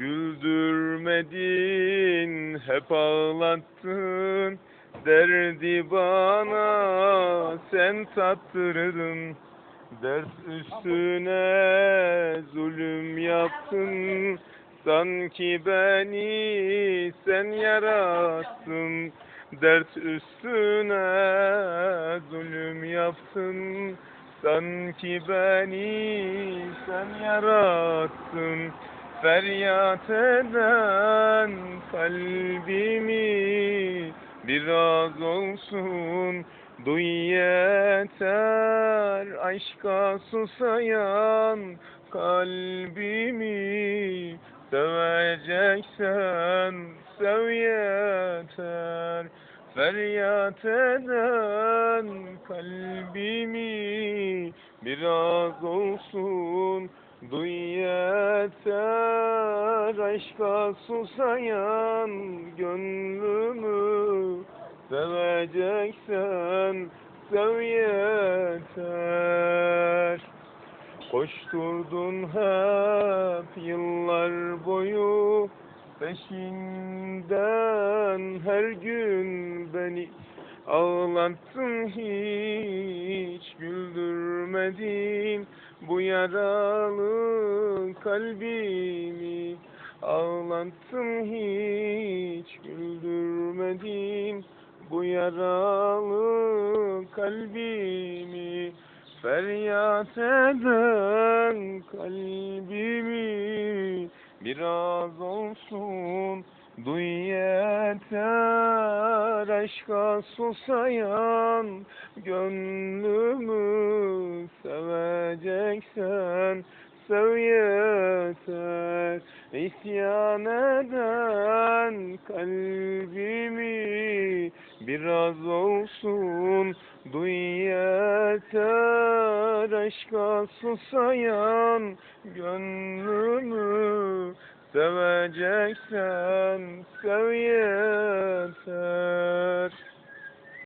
Güldürmedin, hep ağlattın. Derdi bana sen tattırdın. Dert üstüne zulüm yaptın. Sanki beni sen yarattın. Dert üstüne zulüm yaptın. Sanki beni sen yarattın. Feryat eden kalbimi biraz olsun duy yeter. Aşka susayan kalbimi seveceksen sev yeter. Feryat eden kalbimi biraz olsun duy yeter aşka susayan gönlümü seveceksen sev yeter. Koşturdun hep yıllar boyu peşinden her gün beni ağlattın hiç güldürmedin bu yaralı kalbimi ağlattın hiç güldürmedin. Bu yaralı kalbimi feryat eden kalbimi biraz olsun duy yeter. Aşka susayan gönlümü seveceksen sev yeter. İsyan eden kalbimi biraz olsun duy yeter. Aşka susayan gönlümü seveceksen sev yeter